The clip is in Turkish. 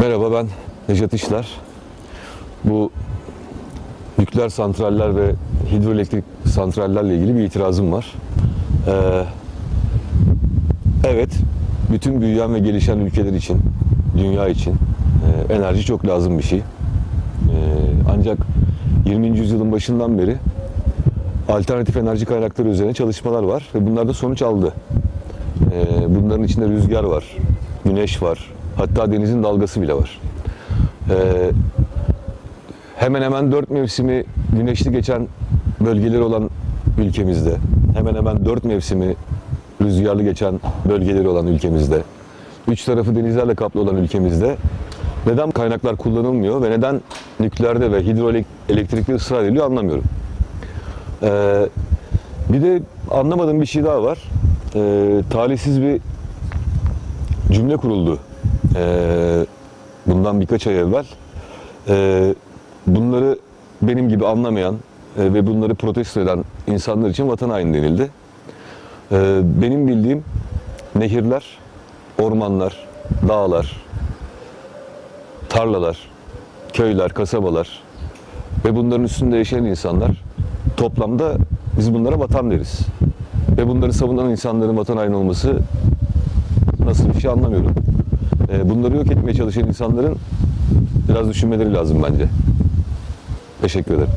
Merhaba ben Necat İşler. Bu nükleer santraller ve hidroelektrik santrallerle ilgili bir itirazım var. Ee, evet, bütün büyüyen ve gelişen ülkeler için, dünya için e, enerji çok lazım bir şey. Ee, ancak 20. yüzyılın başından beri alternatif enerji kaynakları üzerine çalışmalar var ve bunlar da sonuç aldı. Ee, bunların içinde rüzgar var, güneş var, hatta denizin dalgası bile var. Ee, hemen hemen dört mevsimi güneşli geçen bölgeleri olan ülkemizde, hemen hemen dört mevsimi rüzgarlı geçen bölgeleri olan ülkemizde, üç tarafı denizlerle kaplı olan ülkemizde neden kaynaklar kullanılmıyor ve neden nükleerde ve hidroelektrikte ısrar ediliyor anlamıyorum. Ee, bir de anlamadığım bir şey daha var. Ee, talihsiz bir cümle kuruldu. Ee, bundan birkaç ay evvel. Ee, bunları benim gibi anlamayan e, ve bunları protesto eden insanlar için vatan haini denildi. Ee, benim bildiğim nehirler, ormanlar, dağlar, tarlalar, köyler, kasabalar ve bunların üstünde yaşayan insanlar toplamda biz bunlara vatan deriz. Ve bunları savunan insanların vatan haini olması nasıl bir şey anlamıyorum. Ee, bunları yok etmeye çalışan insanların biraz düşünmeleri lazım bence. Teşekkür ederim.